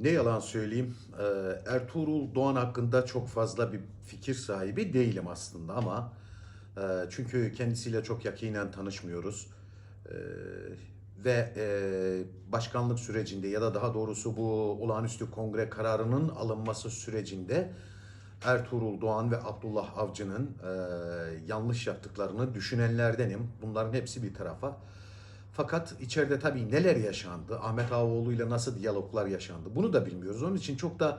Ne yalan söyleyeyim, e, Ertuğrul Doğan hakkında çok fazla bir fikir sahibi değilim aslında ama e, çünkü kendisiyle çok yakinen tanışmıyoruz E, ve başkanlık sürecinde ya da daha doğrusu bu olağanüstü kongre kararının alınması sürecinde Ertuğrul Doğan ve Abdullah Avcı'nın yanlış yaptıklarını düşünenlerdenim. Bunların hepsi bir tarafa. Fakat içeride tabii neler yaşandı, Ahmet Ağaoğlu ile nasıl diyaloglar yaşandı bunu da bilmiyoruz. Onun için çok da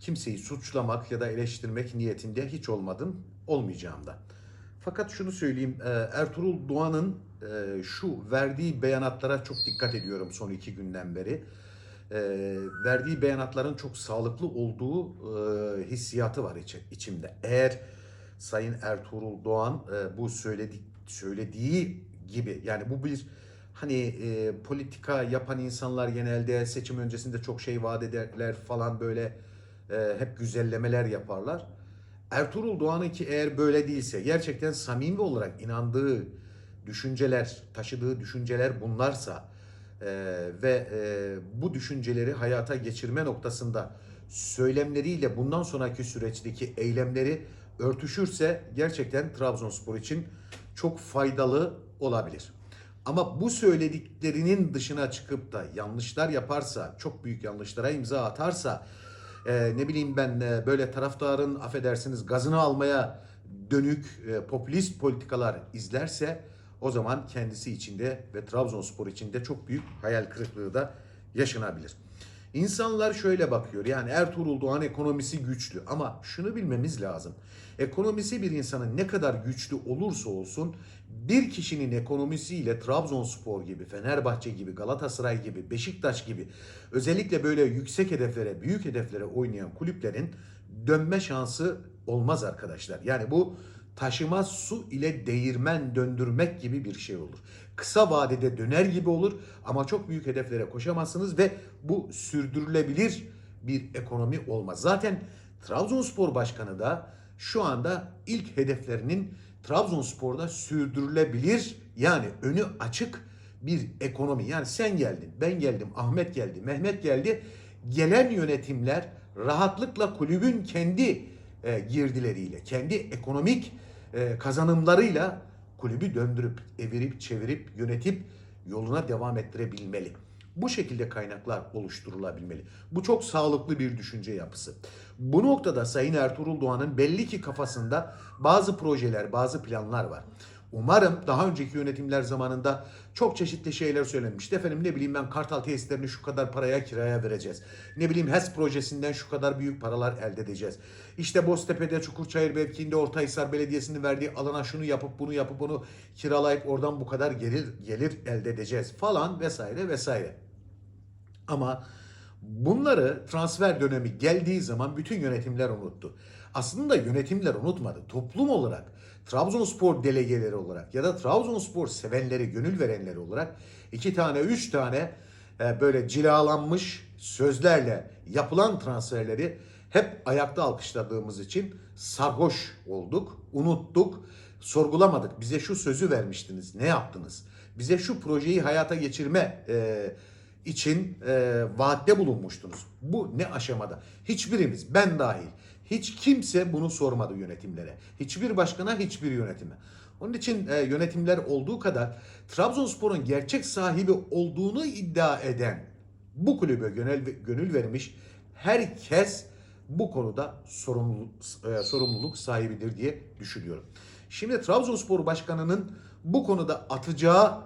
kimseyi suçlamak ya da eleştirmek niyetinde hiç olmadım, olmayacağım da. Fakat şunu söyleyeyim, e, Ertuğrul Doğan'ın e, şu verdiği beyanatlara çok dikkat ediyorum son iki günden beri. E, Verdiği beyanatların çok sağlıklı olduğu hissiyatı var içi- içimde. Eğer Sayın Ertuğrul Doğan bu söyledik söylediği gibi yani bu bir hani e, politika yapan insanlar genelde seçim öncesinde çok şey vaat ederler falan böyle e, hep güzellemeler yaparlar. Ertuğrul Doğan'ınki eğer böyle değilse gerçekten samimi olarak inandığı düşünceler, taşıdığı düşünceler bunlarsa e, ve e, bu düşünceleri hayata geçirme noktasında söylemleriyle bundan sonraki süreçteki eylemleri örtüşürse gerçekten Trabzonspor için çok faydalı olabilir. Ama bu söylediklerinin dışına çıkıp da yanlışlar yaparsa, çok büyük yanlışlara imza atarsa, e, ne bileyim ben e, böyle taraftarın affedersiniz gazını almaya dönük e, popülist politikalar izlerse o zaman kendisi içinde ve Trabzonspor içinde çok büyük hayal kırıklığı da yaşanabilir. İnsanlar şöyle bakıyor yani Ertuğrul Doğan ekonomisi güçlü ama şunu bilmemiz lazım. Ekonomisi bir insanın ne kadar güçlü olursa olsun bir kişinin ekonomisiyle Trabzonspor gibi, Fenerbahçe gibi, Galatasaray gibi, Beşiktaş gibi özellikle böyle yüksek hedeflere, büyük hedeflere oynayan kulüplerin dönme şansı olmaz arkadaşlar. Yani bu taşıma su ile değirmen döndürmek gibi bir şey olur. Kısa vadede döner gibi olur ama çok büyük hedeflere koşamazsınız ve bu sürdürülebilir bir ekonomi olmaz. Zaten Trabzonspor Başkanı da şu anda ilk hedeflerinin Trabzonspor'da sürdürülebilir yani önü açık bir ekonomi. Yani sen geldin, ben geldim, Ahmet geldi, Mehmet geldi. Gelen yönetimler rahatlıkla kulübün kendi e, girdileriyle, kendi ekonomik kazanımlarıyla kulübü döndürüp, evirip, çevirip, yönetip yoluna devam ettirebilmeli. Bu şekilde kaynaklar oluşturulabilmeli. Bu çok sağlıklı bir düşünce yapısı. Bu noktada Sayın Ertuğrul Doğan'ın belli ki kafasında bazı projeler, bazı planlar var. Umarım daha önceki yönetimler zamanında çok çeşitli şeyler söylenmişti. Efendim ne bileyim ben Kartal tesislerini şu kadar paraya kiraya vereceğiz. Ne bileyim HES projesinden şu kadar büyük paralar elde edeceğiz. İşte Boztepe'de Çukurçayır mevkiinde Ortahisar Belediyesi'nin verdiği alana şunu yapıp bunu yapıp onu kiralayıp oradan bu kadar gelir, gelir elde edeceğiz falan vesaire vesaire. Ama bunları transfer dönemi geldiği zaman bütün yönetimler unuttu. Aslında yönetimler unutmadı. Toplum olarak, Trabzonspor delegeleri olarak ya da Trabzonspor sevenleri, gönül verenleri olarak iki tane, üç tane e, böyle cilalanmış sözlerle yapılan transferleri hep ayakta alkışladığımız için sarhoş olduk, unuttuk, sorgulamadık. Bize şu sözü vermiştiniz, ne yaptınız? Bize şu projeyi hayata geçirme e, için e, vaatte bulunmuştunuz. Bu ne aşamada? Hiçbirimiz, ben dahil, hiç kimse bunu sormadı yönetimlere. Hiçbir başkana, hiçbir yönetime. Onun için e, yönetimler olduğu kadar Trabzonspor'un gerçek sahibi olduğunu iddia eden bu kulübe gönül, gönül vermiş herkes bu konuda sorumluluk, e, sorumluluk sahibidir diye düşünüyorum. Şimdi Trabzonspor Başkanı'nın bu konuda atacağı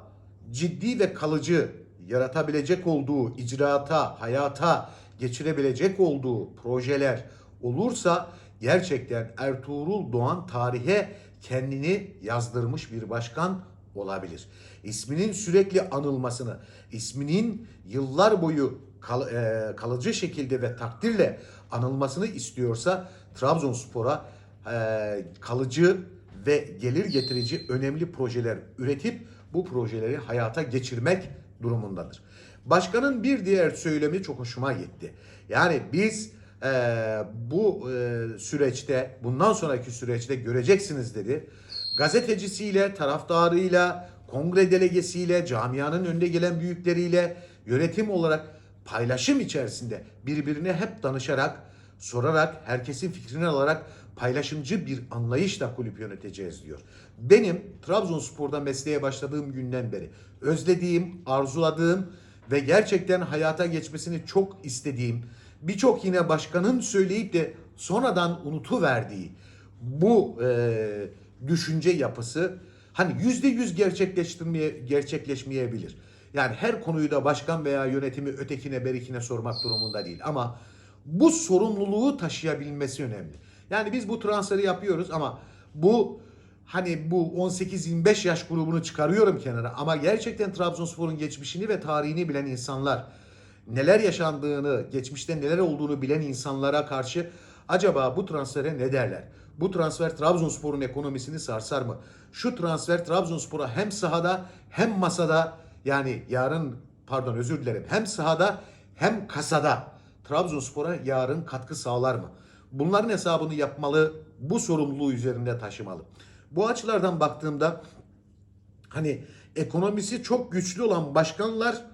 ciddi ve kalıcı yaratabilecek olduğu, icraata, hayata geçirebilecek olduğu projeler olursa gerçekten Ertuğrul Doğan tarihe kendini yazdırmış bir başkan olabilir. İsminin sürekli anılmasını, isminin yıllar boyu kal- e, kalıcı şekilde ve takdirle anılmasını istiyorsa Trabzonspor'a e, kalıcı ve gelir getirici önemli projeler üretip bu projeleri hayata geçirmek durumundadır. Başkanın bir diğer söylemi çok hoşuma gitti. Yani biz e, bu e, süreçte, bundan sonraki süreçte göreceksiniz dedi. Gazetecisiyle, taraftarıyla, kongre delegesiyle, camianın önde gelen büyükleriyle, yönetim olarak paylaşım içerisinde birbirine hep danışarak, sorarak, herkesin fikrini alarak paylaşımcı bir anlayışla kulüp yöneteceğiz diyor. Benim Trabzonspor'da mesleğe başladığım günden beri özlediğim, arzuladığım ve gerçekten hayata geçmesini çok istediğim, birçok yine başkanın söyleyip de sonradan unutuverdiği bu e, düşünce yapısı hani yüzde yüz gerçekleştirmeye gerçekleşmeyebilir. Yani her konuyu da başkan veya yönetimi ötekine berikine sormak durumunda değil. Ama bu sorumluluğu taşıyabilmesi önemli. Yani biz bu transferi yapıyoruz ama bu hani bu 18-25 yaş grubunu çıkarıyorum kenara ama gerçekten Trabzonspor'un geçmişini ve tarihini bilen insanlar neler yaşandığını, geçmişte neler olduğunu bilen insanlara karşı acaba bu transfere ne derler? Bu transfer Trabzonspor'un ekonomisini sarsar mı? Şu transfer Trabzonspor'a hem sahada hem masada yani yarın pardon özür dilerim hem sahada hem kasada Trabzonspor'a yarın katkı sağlar mı? Bunların hesabını yapmalı, bu sorumluluğu üzerinde taşımalı. Bu açılardan baktığımda hani ekonomisi çok güçlü olan başkanlar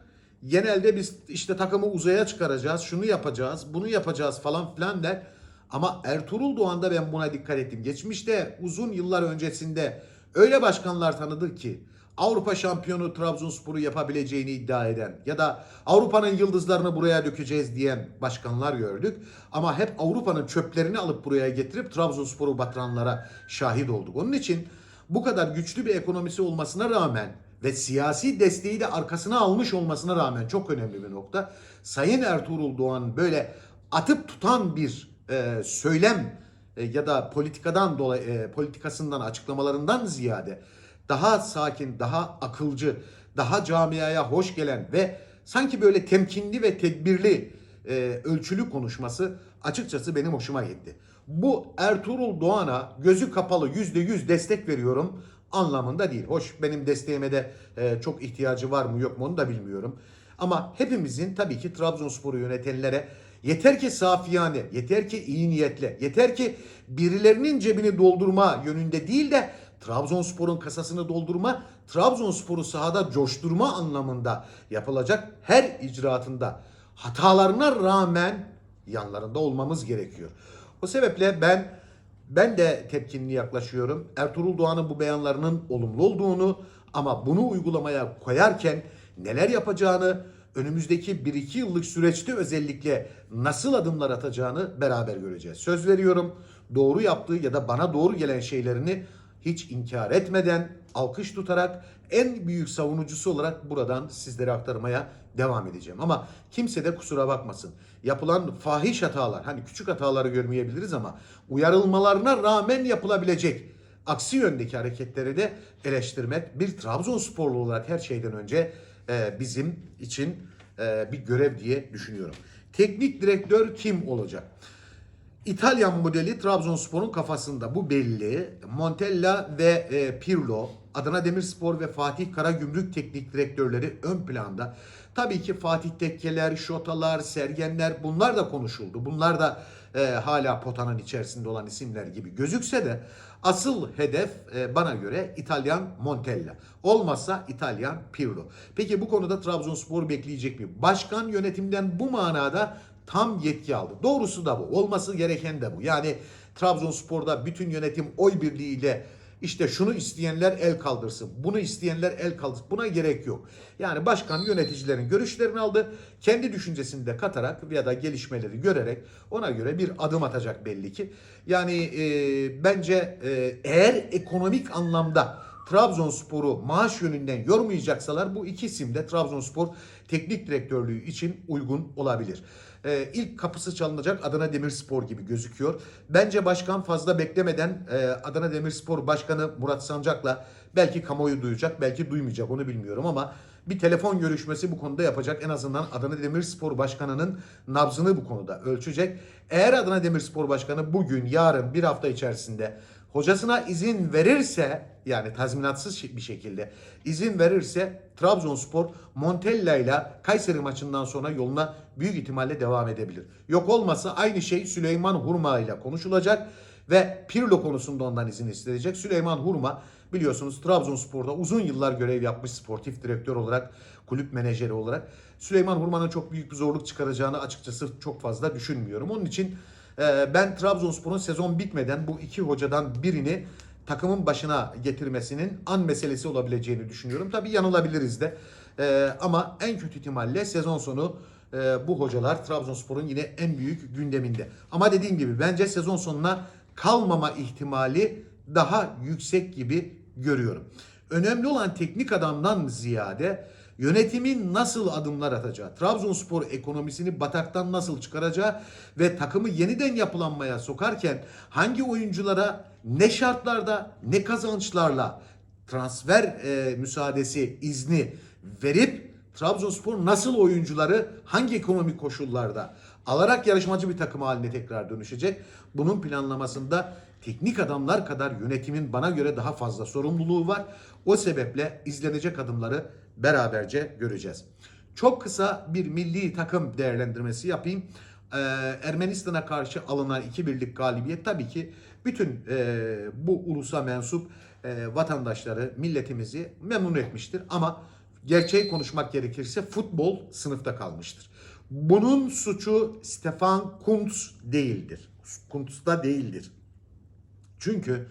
genelde biz işte takımı uzaya çıkaracağız, şunu yapacağız, bunu yapacağız falan filan der. Ama Ertuğrul Doğan'da ben buna dikkat ettim. Geçmişte uzun yıllar öncesinde öyle başkanlar tanıdık ki Avrupa şampiyonu Trabzonspor'u yapabileceğini iddia eden ya da Avrupa'nın yıldızlarını buraya dökeceğiz diyen başkanlar gördük. Ama hep Avrupa'nın çöplerini alıp buraya getirip Trabzonspor'u batıranlara şahit olduk. Onun için bu kadar güçlü bir ekonomisi olmasına rağmen ve siyasi desteği de arkasına almış olmasına rağmen çok önemli bir nokta. Sayın Ertuğrul Doğan böyle atıp tutan bir e, söylem e, ya da politikadan dolayı e, politikasından açıklamalarından ziyade daha sakin, daha akılcı, daha camiaya hoş gelen ve sanki böyle temkinli ve tedbirli e, ölçülü konuşması açıkçası benim hoşuma gitti. Bu Ertuğrul Doğan'a gözü kapalı yüzde yüz destek veriyorum anlamında değil. Hoş benim desteğime de e, çok ihtiyacı var mı yok mu onu da bilmiyorum. Ama hepimizin tabii ki Trabzonspor'u yönetenlere yeter ki safiyane, yeter ki iyi niyetle, yeter ki birilerinin cebini doldurma yönünde değil de Trabzonspor'un kasasını doldurma, Trabzonspor'u sahada coşturma anlamında yapılacak her icraatında hatalarına rağmen yanlarında olmamız gerekiyor. O sebeple ben ben de tepkinli yaklaşıyorum. Ertuğrul Doğan'ın bu beyanlarının olumlu olduğunu ama bunu uygulamaya koyarken neler yapacağını, önümüzdeki 1-2 yıllık süreçte özellikle nasıl adımlar atacağını beraber göreceğiz. Söz veriyorum doğru yaptığı ya da bana doğru gelen şeylerini hiç inkar etmeden, alkış tutarak en büyük savunucusu olarak buradan sizlere aktarmaya devam edeceğim. Ama kimse de kusura bakmasın. Yapılan fahiş hatalar, hani küçük hataları görmeyebiliriz ama uyarılmalarına rağmen yapılabilecek aksi yöndeki hareketleri de eleştirmek bir Trabzonsporlu olarak her şeyden önce e, bizim için e, bir görev diye düşünüyorum. Teknik direktör kim olacak? İtalyan modeli Trabzonspor'un kafasında bu belli. Montella ve e, Pirlo, Adana Demirspor ve Fatih Karagümrük teknik direktörleri ön planda. Tabii ki Fatih Tekkeler, Şotalar, Sergenler bunlar da konuşuldu. Bunlar da e, hala potanın içerisinde olan isimler gibi gözükse de asıl hedef e, bana göre İtalyan Montella. Olmazsa İtalyan Pirlo. Peki bu konuda Trabzonspor bekleyecek mi? Başkan yönetimden bu manada tam yetki aldı. Doğrusu da bu. Olması gereken de bu. Yani Trabzonspor'da bütün yönetim oy birliğiyle işte şunu isteyenler el kaldırsın, bunu isteyenler el kaldırsın. Buna gerek yok. Yani başkan yöneticilerin görüşlerini aldı. Kendi düşüncesini de katarak ya da gelişmeleri görerek ona göre bir adım atacak belli ki. Yani e, bence e, eğer ekonomik anlamda Trabzonspor'u maaş yönünden yormayacaksalar bu iki isim de Trabzonspor teknik direktörlüğü için uygun olabilir. Ee, ilk kapısı çalınacak Adana Demirspor gibi gözüküyor. Bence başkan fazla beklemeden e, Adana Demirspor Başkanı Murat Sancak'la belki kamuoyu duyacak, belki duymayacak onu bilmiyorum ama bir telefon görüşmesi bu konuda yapacak. En azından Adana Demirspor Başkanı'nın nabzını bu konuda ölçecek. Eğer Adana Demirspor Başkanı bugün, yarın, bir hafta içerisinde hocasına izin verirse yani tazminatsız bir şekilde izin verirse Trabzonspor Montella ile Kayseri maçından sonra yoluna büyük ihtimalle devam edebilir. Yok olmasa aynı şey Süleyman Hurma ile konuşulacak ve Pirlo konusunda ondan izin isteyecek. Süleyman Hurma Biliyorsunuz Trabzonspor'da uzun yıllar görev yapmış sportif direktör olarak, kulüp menajeri olarak. Süleyman Hurman'ın çok büyük bir zorluk çıkaracağını açıkçası çok fazla düşünmüyorum. Onun için ben Trabzonspor'un sezon bitmeden bu iki hocadan birini takımın başına getirmesinin an meselesi olabileceğini düşünüyorum. Tabii yanılabiliriz de. E, ama en kötü ihtimalle sezon sonu e, bu hocalar Trabzonspor'un yine en büyük gündeminde. Ama dediğim gibi bence sezon sonuna kalmama ihtimali daha yüksek gibi görüyorum. Önemli olan teknik adamdan ziyade yönetimin nasıl adımlar atacağı, Trabzonspor ekonomisini bataktan nasıl çıkaracağı ve takımı yeniden yapılanmaya sokarken hangi oyunculara ne şartlarda ne kazançlarla transfer e, müsaadesi izni verip Trabzonspor nasıl oyuncuları hangi ekonomik koşullarda alarak yarışmacı bir takım haline tekrar dönüşecek. Bunun planlamasında teknik adamlar kadar yönetimin bana göre daha fazla sorumluluğu var. O sebeple izlenecek adımları beraberce göreceğiz. Çok kısa bir milli takım değerlendirmesi yapayım. Ee, Ermenistan'a karşı alınan iki birlik galibiyet tabii ki bütün e, bu ulusa mensup e, vatandaşları, milletimizi memnun etmiştir. Ama gerçeği konuşmak gerekirse futbol sınıfta kalmıştır. Bunun suçu Stefan Kuntz değildir. Kuntz'da değildir. Çünkü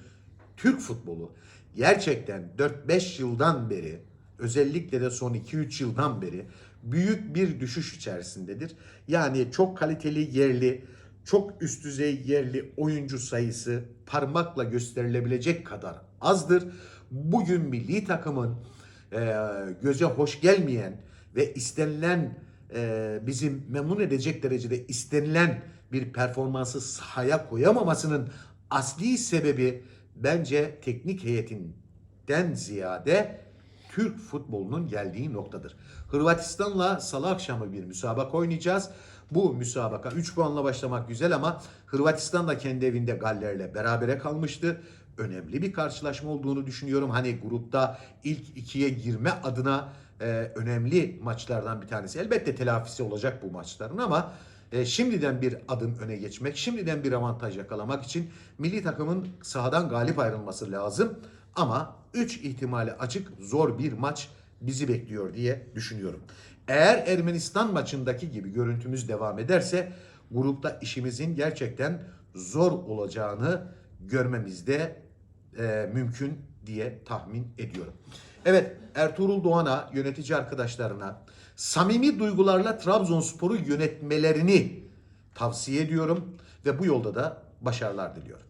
Türk futbolu gerçekten 4-5 yıldan beri özellikle de son 2-3 yıldan beri büyük bir düşüş içerisindedir. Yani çok kaliteli yerli, çok üst düzey yerli oyuncu sayısı parmakla gösterilebilecek kadar azdır. Bugün milli takımın e, göze hoş gelmeyen ve istenilen e, bizim memnun edecek derecede istenilen bir performansı sahaya koyamamasının asli sebebi bence teknik heyetinden ziyade Türk futbolunun geldiği noktadır. Hırvatistan'la salı akşamı bir müsabaka oynayacağız. Bu müsabaka 3 puanla başlamak güzel ama Hırvatistan da kendi evinde Galler'le berabere kalmıştı. Önemli bir karşılaşma olduğunu düşünüyorum. Hani grupta ilk ikiye girme adına e, önemli maçlardan bir tanesi. Elbette telafisi olacak bu maçların ama e, şimdiden bir adım öne geçmek, şimdiden bir avantaj yakalamak için milli takımın sahadan galip ayrılması lazım. Ama 3 ihtimali açık zor bir maç bizi bekliyor diye düşünüyorum. Eğer Ermenistan maçındaki gibi görüntümüz devam ederse grupta işimizin gerçekten zor olacağını görmemizde e, mümkün diye tahmin ediyorum. Evet Ertuğrul Doğan'a, yönetici arkadaşlarına samimi duygularla Trabzonspor'u yönetmelerini tavsiye ediyorum ve bu yolda da başarılar diliyorum.